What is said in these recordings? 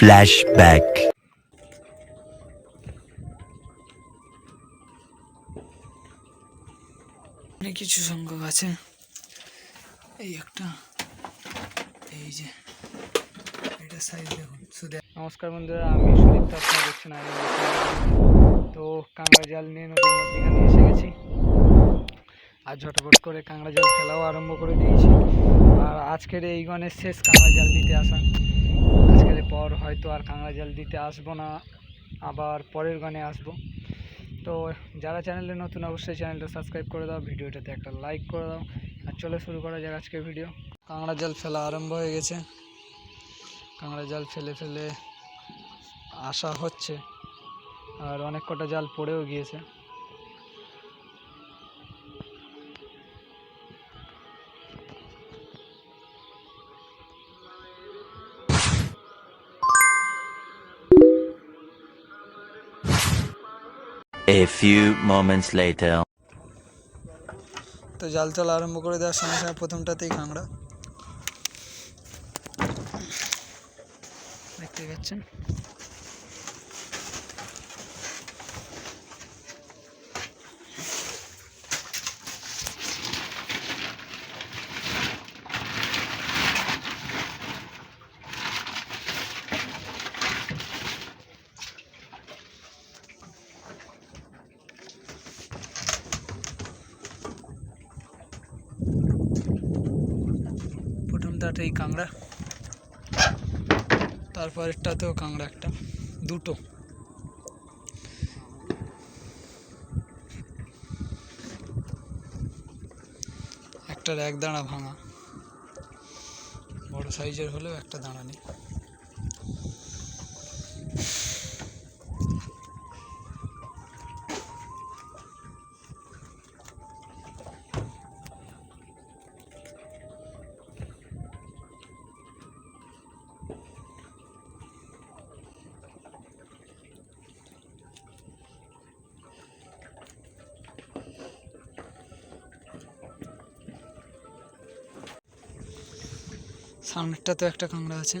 Flashback. অনেক কিছু সংখ্যক আছে। এই একটা এই যে এটা সাইজ দেখুন। শুধু নমস্কার বন্ধুরা আমি সুদীপ্ত আপনারা দেখছেন আগে তো কাঁকড়া জাল নিয়ে নদীর মধ্যেখানে এসে গেছি। আর ঝটপট করে কাঁকড়া জাল ফেলাও আরম্ভ করে দিয়েছি। আর আজকের এই গণের শেষ কাঁকড়া জাল দিতে আসা। পর হয়তো আর কাঁকড়া জাল দিতে আসব না, আবার পরের গানে আসব। তো যারা চ্যানেলে নতুন, অবশ্যই চ্যানেলটা সাবস্ক্রাইব করে দাও, ভিডিওটাতে একটা লাইক করে দাও। আর চলে শুরু করা যাক আজকের ভিডিও। কাঁকড়া জাল ফেলা আরম্ভ হয়ে গেছে। কাঁকড়া জাল ফেলে ফেলে আসা হচ্ছে। আর অনেক কটা জাল পড়েও গিয়েছে। A few moments later. তো জাল চাল আরম্ভ করে দেওয়ার সঙ্গে সঙ্গে প্রথমটাতেই কাঁকড়া দেখতে পাচ্ছেন প্রথমটাতেই কাঁকড়া। তারপরেরটাতেও কাঁকড়া একটা, দুটো। একটার এক দাঁড়া ভাঙা। বড় সাইজের হলেও একটা দাঁড়া নেই। সামনেরটাতেও একটা কাঁকড়া আছে,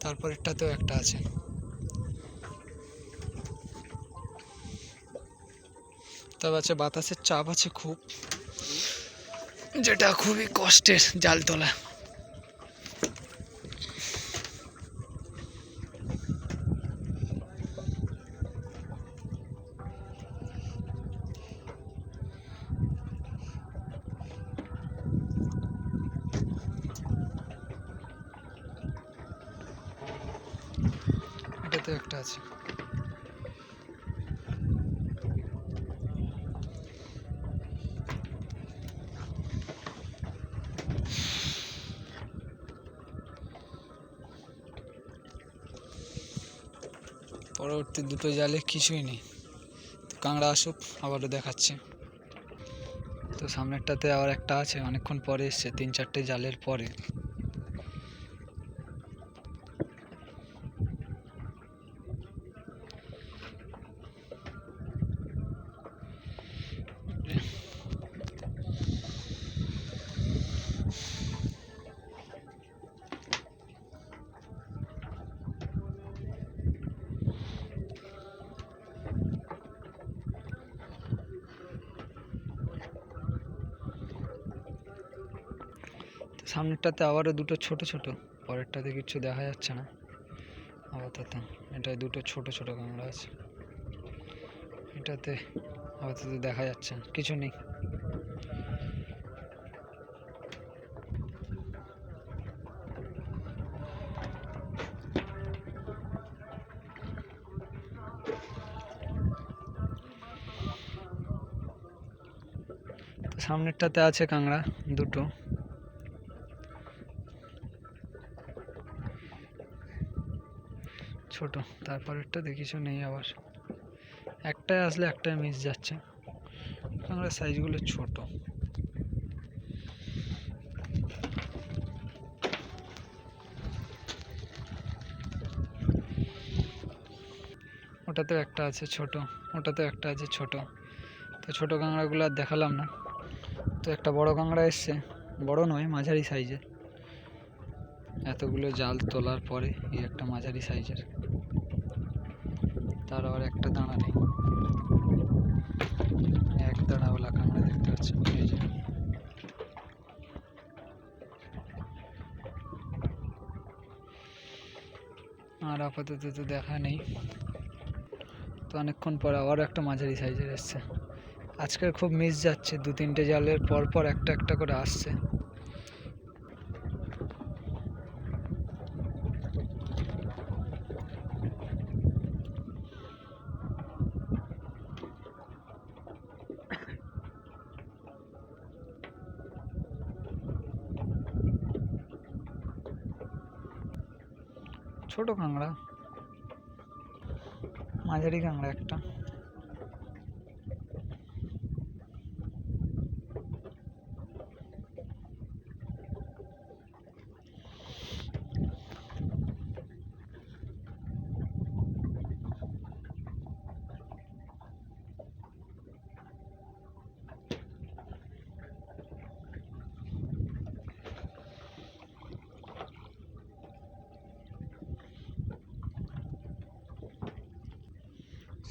তারপরেরটাতেও একটা আছে। তবে আছে বাতাসের চাপ আছে খুব, যেটা খুবই কষ্টের জাল তোলা। এটাতেও একটা আছে। পরবর্তী দুটো জালে কিছুই নেই। তো কাঁকড়া আসুক, আবারও দেখাচ্ছে। তো সামনেরটাতে আবার একটা আছে, অনেকক্ষণ পরে এসছে, তিন চারটে জালের পরে তো সামনেরটাতে আবারও দুটো ছোট ছোট পরেরটাতে কিছু দেখা যাচ্ছে না। আপাতত এটায় দুটো ছোট ছোট কাঁকড়া আছে। এটাতে আপাতত দেখা যাচ্ছে না, কিছু নেই। সামনেরটাতে আছে কাঁকড়া দুটো। ছোট, তারপরেরটা দেখিছো নেই আবার। একটাই আসলে একটাই মিস যাচ্ছে। কাঁকড়ার সাইজগুলো ছোট। ওটাতেও একটা আছে ছোট, ওটাতেও একটা আছে ছোট। তো ছোট কাঁকড়াগুলো আর দেখালাম না। তো একটা বড় কাঁকড়া এসছে, বড় নয়, মাঝারি সাইজের এতগুলো জাল তোলার পরে এই একটা মাঝারি সাইজের। তার আবার একটা দাঁড়া নেই। এক দাঁড়াওয়ালা কাঁকড়া দেখতে পাচ্ছি। এই যে। আর আপাতত তো দেখা নেই। তো অনেকক্ষণ পর আবার একটা মাঝারি সাইজের এসছে। আজকের খুব মিস যাচ্ছে। দু তিনটে জালের পর পর একটা একটা করে আসছে। ছোট কাঁকড়া মাঝারি কাঁকড়া একটা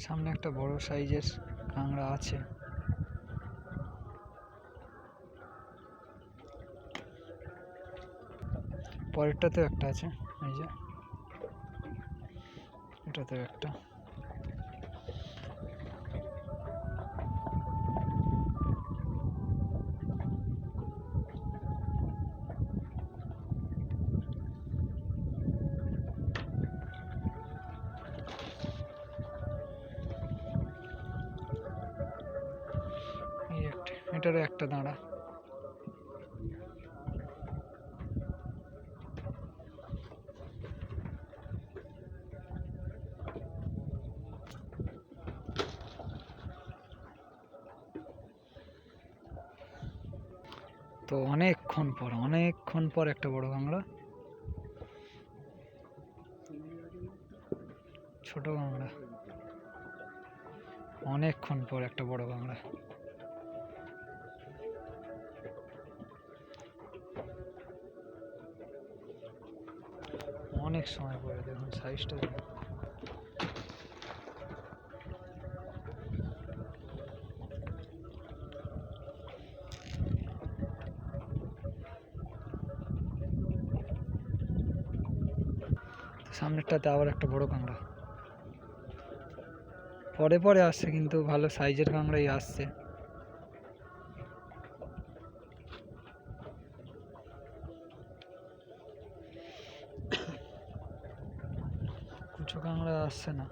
সামনে একটা বড় সাইজের কাঁকড়া আছে। পরেরটাতেও একটা আছে এই যে। এটাতেও একটা। এটারও একটা দাঁড়া। তো অনেকক্ষণ পর অনেকক্ষণ পর একটা বড় কাঁকড়া ছোট কাঁকড়া অনেকক্ষণ পর একটা বড় কাঁকড়া অনেক সময় পরে দেখুন সাইজটা সামনেরটাতে আবার একটা বড় কাঁকড়া। পরে পরে আসছে কিন্তু ভালো সাইজের কাঁকড়াই আসছে। কুচো কাঁকড়া আসছে না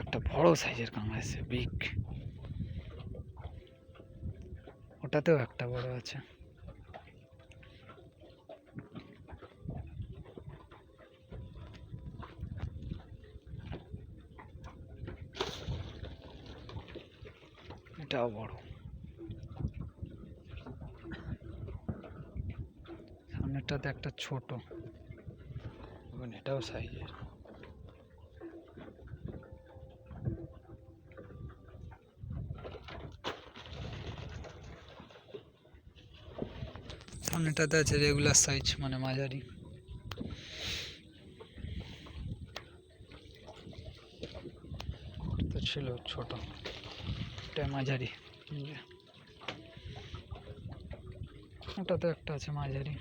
একটা বড় সাইজের কাঁকড়া আছে বিগ ওটাতেও একটা বড় আছে। এটাও বড়। সামনেরটাতে একটা ছোট। এবং এটাও সাইজের সামনেটাতে আছে রেগুলার সাইজ মানে মাঝারি। ছিল ছোট। এটা মাঝারি এই যে। ওটাতে একটা আছে মাঝারি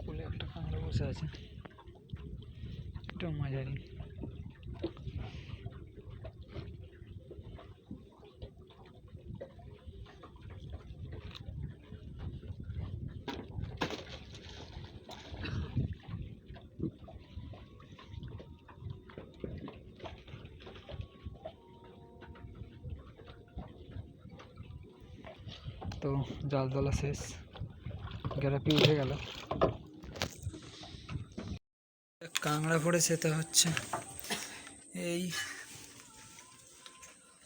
কোলে একটা কাঁকড়া বসে আছে এটাও মাঝারি তো জাল জলা শেষ। গ্যারাপি উঠে গেল। কাংড়া পড়েছে তা হচ্ছে এই।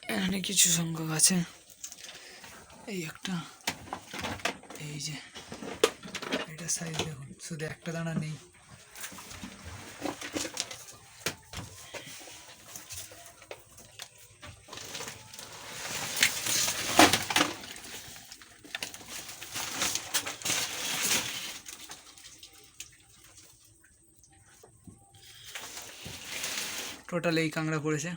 এখানে কিছু সংখ্যক আছে। এই একটা। এই যে, এটা সাইজ দেখুন। শুধু একটা দানা নেই। টোটাল এই কাঁকড়া পড়েছে।